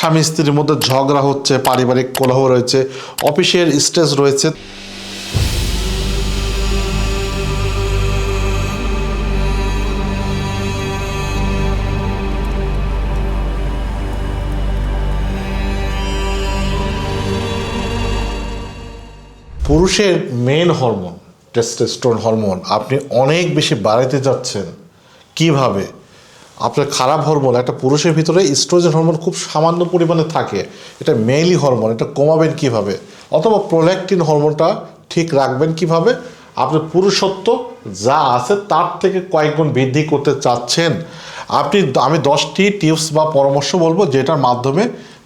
স্বামী স্ত্রীর মধ্যে ঝগড়া হচ্ছে, পারিবারিক কলহ রয়েছে, অফিসের স্ট্রেস রয়েছে। পুরুষের মেন হরমোন টেস্টোস্টেরন হরমোন আপনি অনেক বেশি বাড়াইতে যাচ্ছেন। কীভাবে? আপনার খারাপ হরমোন একটা পুরুষের ভিতরে ইস্ট্রোজেন হরমোন খুব সামান্য পরিমাণে থাকে। এটা মেইলি হরমোন এটা কমাবেন কীভাবে? অথবা প্রোল্যাক্টিন হরমোনটা ঠিক রাখবেন কীভাবে? আপনার পুরুষত্ব যা আছে তার থেকে কয়েকগুণ বৃদ্ধি করতে চাচ্ছেন। আপনি আমি দশটি টিপস বা পরামর্শ বলব যেটার মাধ্যমে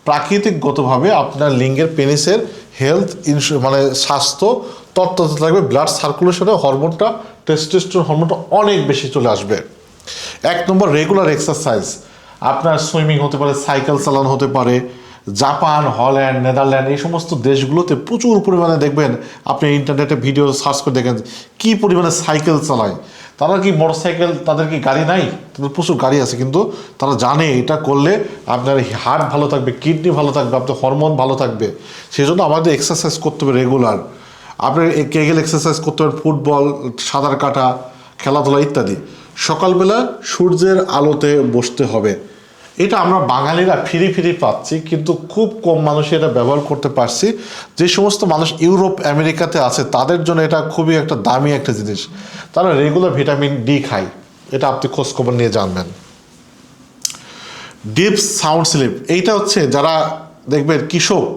প্রাকৃতিকগতভাবে আপনার লিঙ্গের পেনিসের হেলথ ইনশু মানে স্বাস্থ্য তত্ত্ব থাকবে ব্লাড সার্কুলেশনে হরমোনটা টেস্টোস্টেরন হরমোনটা অনেক বেশি চলে আসবে। এক নম্বর রেগুলার এক্সারসাইজ আপনার সুইমিং হতে পারে সাইকেল চালানো হতে পারে, জাপান, হল্যান্ড, নেদারল্যান্ড, এই সমস্ত দেশগুলোতে প্রচুর পরিমাণে দেখবেন আপনি ইন্টারনেটে ভিডিও সার্চ করে দেখেন কি পরিমাণে সাইকেল চালায়। তারা কি মোটর সাইকেল তাদের কি গাড়ি নাই? তাদের প্রচুর গাড়ি আছে, কিন্তু তারা জানে এটা করলে আপনার হার্ট ভালো থাকবে কিডনি ভালো থাকবে, আপনার হরমোন ভালো থাকবে। সেই জন্য আমাদের এক্সারসাইজ করতে হবে রেগুলার আপনার কেগেল এক্সারসাইজ করতে হবে? ফুটবল সাঁতার কাটা, খেলাধুলা ইত্যাদি। সকালবেলা সূর্যের আলোতে বসতে হবে। এটা আমরা বাঙালিরা ফিরি ফিরি পাচ্ছি, কিন্তু খুব কম মানুষ এটা ব্যবহার করতে পারছি। যে সমস্ত মানুষ ইউরোপ, আমেরিকাতে আছে, তাদের জন্য এটা খুবই একটা দামি একটা জিনিস। তারা রেগুলার ভিটামিন ডি খায়। এটা আপনি খোঁজখবর নিয়ে জানবেন। ডিপ সাউন্ড স্লিপ এইটা হচ্ছে যারা দেখবেন কৃষক,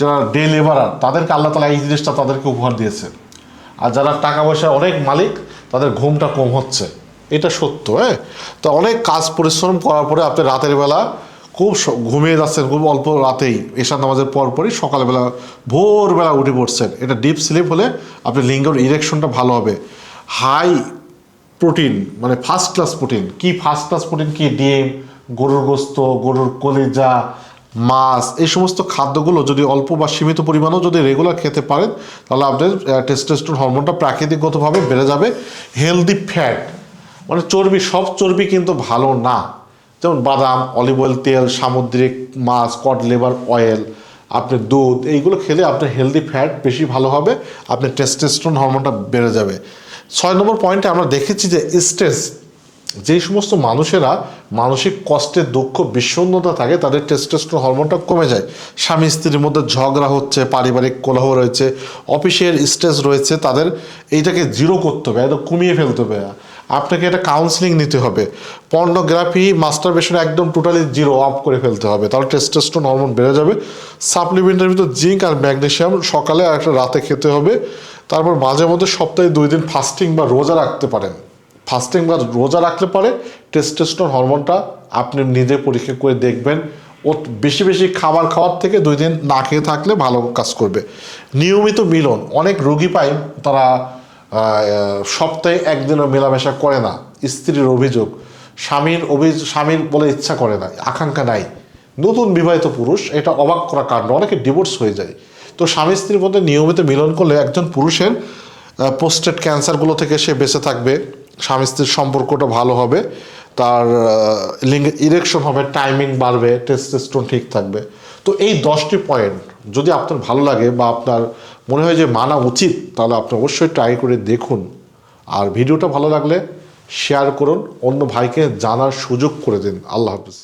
যারা ডে লেবারার তাদেরকে আল্লাহ তালা এই জিনিসটা তাদেরকে উপহার দিয়েছে। আর যারা টাকা পয়সা অনেক মালিক, তাদের ঘুমটা কম হচ্ছে। এটা সত্য হ্যাঁ? তো অনেক কাজ পরিশ্রম করার পরে আপনি রাতের বেলা খুব ঘুমিয়ে যাচ্ছেন খুব অল্প রাতেই এশার নামাজের পরপরই সকালবেলা ভোরবেলা উঠে পড়ছেন। এটা ডিপ স্লিপ হলে আপনি লিঙ্গের ইরেকশনটা ভালো হবে। হাই প্রোটিন মানে ফার্স্ট ক্লাস প্রোটিন কি ফার্স্ট ক্লাস প্রোটিন কি ডিম, গরুর গোস্ত, গরুর কলিজা, মাছ, এই সমস্ত খাদ্যগুলো যদি অল্প বা সীমিত পরিমাণেও যদি রেগুলার খেতে পারেন, তাহলে আপনার টেস্টোস্টেরন হরমোনটা প্রাকৃতিকগতভাবে বেড়ে যাবে। হেলদি ফ্যাট মানে চর্বি, সব চর্বি কিন্তু ভালো না। যেমন বাদাম অলিভ অয়েল তেল, সামুদ্রিক মাছ কড লেবার অয়েল আপনি দুধ, এইগুলো খেলে আপনার হেলদি ফ্যাট বেশি ভালো হবে, আপনার টেস্টোস্টেরন হরমোনটা বেড়ে যাবে। ছয় নম্বর পয়েন্টে আমরা দেখেছি যে স্ট্রেস যেই সমস্ত মানুষেরা মানসিক কষ্টের দুঃখ, বিষণ্ণতা থাকে, তাদের টেস্টোস্টেরন হরমোনটা কমে যায়। স্বামী স্ত্রীর মধ্যে ঝগড়া হচ্ছে, পারিবারিক কোলাহ রয়েছে, অফিসের স্ট্রেস রয়েছে, তাদের এইটাকে জিরো করতে হবে এটা কমিয়ে ফেলতে হবে। আপনাকে এটা কাউন্সিলিং নিতে হবে। পর্নোগ্রাফি মাস্টারবেশন একদম টোটালি জিরো অফ করে ফেলতে হবে। তাহলে টেস্টোস্টেরন হরমোন বেড়ে যাবে। সাপ্লিমেন্টের ভিতর জিঙ্ক আর ম্যাগনেশিয়াম সকালে আর একটা রাতে খেতে হবে। তারপর মাঝে মধ্যে সপ্তাহে দুই দিন ফাস্টিং বা রোজা রাখতে পারেন। ফাস্টিং বা রোজা রাখলে পরে টেস্টোস্টেরন হরমোনটা আপনি নিজে পরীক্ষা করে দেখবেন। ও বেশি বেশি খাবার খাওয়ার থেকে দুই দিন না খেয়ে থাকলে ভালো কাজ করবে। নিয়মিত মিলন, অনেক রোগী পাই তারা সপ্তাহে একদিনও মেলামেশা করে না। স্ত্রীর অভিযোগ। স্বামীর অভিযোগ স্বামীর বলে ইচ্ছা করে না। আকাঙ্ক্ষা নাই। নতুন বিবাহিত পুরুষ, এটা অবাক করা কাণ্ড। অনেকে ডিভোর্স হয়ে যায়। তো স্বামী স্ত্রীর মধ্যে নিয়মিত মিলন করলে একজন পুরুষের পোস্টেড ক্যান্সারগুলো থেকে সে বেঁচে থাকবে। স্বামী স্ত্রীর সম্পর্কটা ভালো হবে। তার লিঙ্গ ইরেকশন হবে টাইমিং বাড়বে টেস্টোস্টেরন ঠিক থাকবে। তো এই দশটি পয়েন্ট যদি আপনার ভালো লাগে বা আপনার মনে হয় যে মানা উচিত, তাহলে আপনি অবশ্যই ট্রাই করে দেখুন। আর ভিডিওটা ভালো লাগলে শেয়ার করুন, অন্য ভাইকে জানার সুযোগ করে দিন। আল্লাহ হাফিজ।